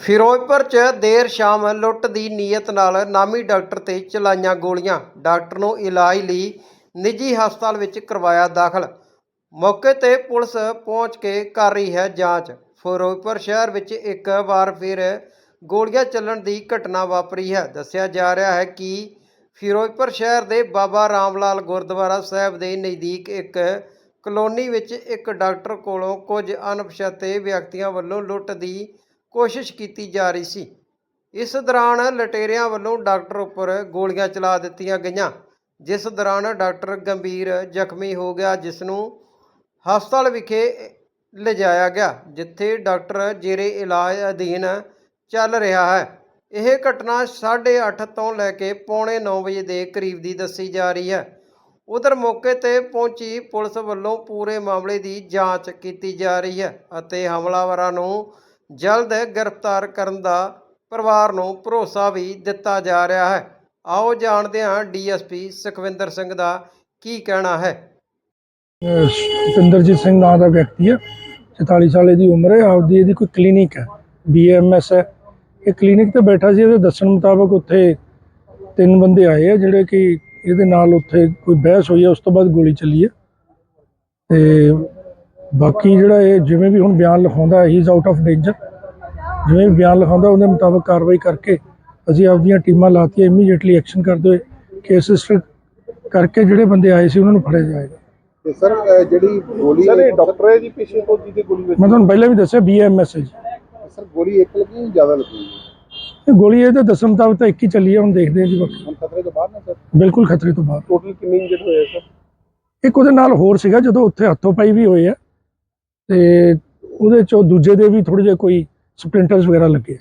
ਫਿਰੋਜ਼ਪੁਰ 'ਚ ਦੇਰ ਸ਼ਾਮ ਲੁੱਟ ਦੀ ਨੀਅਤ ਨਾਲ ਨਾਮੀ ਡਾਕਟਰ ਤੇ ਚਲਾਈਆਂ ਗੋਲੀਆਂ। ਡਾਕਟਰ ਨੂੰ ਇਲਾਜ ਲਈ ਨਿੱਜੀ ਹਸਪਤਾਲ ਵਿੱਚ ਕਰਵਾਇਆ ਦਾਖਲ। ਮੌਕੇ ਤੇ ਪੁਲਿਸ ਪਹੁੰਚ ਕੇ ਕਰ ਰਹੀ ਹੈ ਜਾਂਚ। ਫਿਰੋਜ਼ਪੁਰ ਸ਼ਹਿਰ ਵਿੱਚ ਇੱਕ ਵਾਰ ਫਿਰ ਗੋਲੀਆਂ ਚੱਲਣ ਦੀ ਘਟਨਾ ਵਾਪਰੀ ਹੈ। ਦੱਸਿਆ ਜਾ ਰਿਹਾ ਹੈ ਕਿ ਫਿਰੋਜ਼ਪੁਰ ਸ਼ਹਿਰ ਦੇ ਬਾਬਾ ਰਾਮਲਾਲ ਗੁਰਦੁਆਰਾ ਸਾਹਿਬ ਦੇ ਨਜ਼ਦੀਕ ਇੱਕ ਕਲੋਨੀ ਵਿੱਚ ਇੱਕ ਡਾਕਟਰ ਕੋਲੋਂ ਕੁਝ ਅਣਪਛਾਤੇ ਵਿਅਕਤੀਆਂ ਵੱਲੋਂ ਲੁੱਟ ਦੀ ਕੋਸ਼ਿਸ਼ ਕੀਤੀ ਜਾ ਰਹੀ ਸੀ। ਇਸ ਦੌਰਾਨ ਲਟੇਰਿਆਂ ਵੱਲੋਂ ਡਾਕਟਰ ਉੱਪਰ ਗੋਲੀਆਂ ਚਲਾ ਦਿੱਤੀਆਂ ਗਈਆਂ, ਜਿਸ ਦੌਰਾਨ ਡਾਕਟਰ ਗੰਭੀਰ ਜ਼ਖਮੀ ਹੋ ਗਿਆ ਜਿਸ ਨੂੰ ਹਸਪਤਾਲ ਵਿਖੇ ਲਿਜਾਇਆ ਗਿਆ, ਜਿੱਥੇ ਡਾਕਟਰ ਜੇਰੇ ਇਲਾਜ ਅਧੀਨ ਚੱਲ ਰਿਹਾ ਹੈ। ਇਹ ਘਟਨਾ 8:30 ਤੋਂ ਲੈ ਕੇ ਪੌਣੇ 9 ਵਜੇ ਦੇ ਕਰੀਬ ਦੀ ਦੱਸੀ ਜਾ ਰਹੀ ਹੈ। ਉਧਰ ਮੌਕੇ ਤੇ ਪਹੁੰਚੀ ਪੁਲਿਸ ਵੱਲੋਂ ਪੂਰੇ ਮਾਮਲੇ ਦੀ ਜਾਂਚ ਕੀਤੀ ਜਾ ਰਹੀ ਹੈ ਅਤੇ ਹਮਲਾਵਰਾਂ ਨੂੰ ਜਲਦ ਗ੍ਰਿਫਤਾਰ ਕਰਨ ਦਾ ਪਰਿਵਾਰ ਨੂੰ ਭਰੋਸਾ ਵੀ ਦਿੱਤਾ ਜਾ ਰਿਹਾ ਹੈ। ਆਓ ਜਾਣਦੇ ਹਾਂ ਡੀਐਸਪੀ ਸੁਖਵਿੰਦਰ ਸਿੰਘ ਦਾ ਕੀ ਕਹਿਣਾ ਹੈ। ਸਤਿੰਦਰਜੀਤ ਸਿੰਘ ਨਾਂ ਦਾ ਵਿਅਕਤੀ ਹੈ 44 ਸਾਲ ਦੀ ਉਮਰ ਹੈ, ਆਪਦੀ ਇਹਦੀ ਕੋਈ ਕਲੀਨਿਕ ਹੈ ਬੀਐਮਐਸ ਹੈ। ਇਹ ਕਲੀਨਿਕ ਤੇ ਬੈਠਾ ਸੀ, ਇਹਦੇ ਦੱਸਣ ਮੁਤਾਬਕ ਉੱਥੇ ਤਿੰਨ ਬੰਦੇ ਆਏ ਆ, ਜਿਹੜੇ ਕਿ ਇਹਦੇ ਨਾਲ ਉੱਥੇ ਕੋਈ ਬਹਿਸ ਹੋਈ ਹੈ ਉਸ ਤੋਂ ਬਾਅਦ ਗੋਲੀ ਚੱਲੀ ਹੈ ਤੇ ਬਾਕੀ ਜਿਹੜਾ ਇਹ ਜਿਵੇਂ ਵੀ ਹੁਣ ਬਿਆਨ ਲਿਖਾਉਂਦਾ ਹੀ ਇਜ਼ ਆਊਟ ਆਫ ਡੇਂਜਰ ਜਿਵੇਂ ਵੀ ਬਿਆਨ ਲਿਖਾਉਂਦਾ ਉਹਦੇ ਮੁਤਾਬਕ ਕਾਰਵਾਈ ਕਰਕੇ ਅਸੀਂ ਆਪਦੀਆਂ ਟੀਮਾਂ ਲਾਤੀਆਂ ਇਮੀਡੀਏਟਲੀ ਐਕਸ਼ਨ ਕਰਦੇ ਹੋਏ ਕੇਸ ਰਜਿਸਟਰ ਕਰਕੇ ਜਿਹੜੇ ਬੰਦੇ ਆਏ ਸੀ ਉਹਨਾਂ ਨੂੰ ਫੜਿਆ ਜਾਏਗਾ। ਤੇ ਸਰ ਅਹ ਜਿਹੜੀ ਗੋਲੀ ਸਰ ਇਹ ਡਾਕਟਰ ਹੈ ਜੀ ਪੇਸ਼ੈਂਟ ਤੋਂ ਜਿਹਦੇ ਗੋਲੀ ਵੱਜੀ ਮੈਂ ਤੁਹਾਨੂੰ ਪਹਿਲਾਂ ਵੀ ਦੱਸਿਆ ਬੀਐਮਐਸ ਹੈ ਜੀ। ਸਰ ਗੋਲੀ ਇੱਕ ਲੱਗੀ ਜਾਂ ਜ਼ਿਆਦਾ ਲੱਗੀ ਇਹ ਗੋਲੀ ਇਹਦੇ ਦੱਸਣ ਮੁਤਾਬਕ ਤਾਂ ਇੱਕ ਹੀ ਚੱਲੀ ਹੈ ਹੁਣ ਦੇਖਦੇ ਹਾਂ ਜੀ ਬਾਕੀ। ਹੁਣ ਖਤਰੇ ਤੋਂ ਬਾਹਰ ਨਾ ਸਰ? ਬਿਲਕੁਲ ਖਤਰੇ ਤੋਂ ਬਾਹਰ। ਟੋਟਲ ਕਿੰਨੇ ਇੰਜਰਡ ਹੋਏ ਸਰ? ਇੱਕ ਉਹਦੇ ਨਾਲ ਹੋਰ ਸੀਗਾ ਜਦੋਂ ਉੱਥੇ ਹੱਥੋਂ ਪਾਈ ਵੀ ਹੋਏ ਆ। ਤੇ ਉਹਦੇ ਚੋਂ ਦੂਜੇ ਦੇ ਵੀ ਥੋੜੇ ਜਿਹੇ ਕੋਈ ਸਪਲਿੰਟਰਸ ਵਗੈਰਾ ਲੱਗੇ।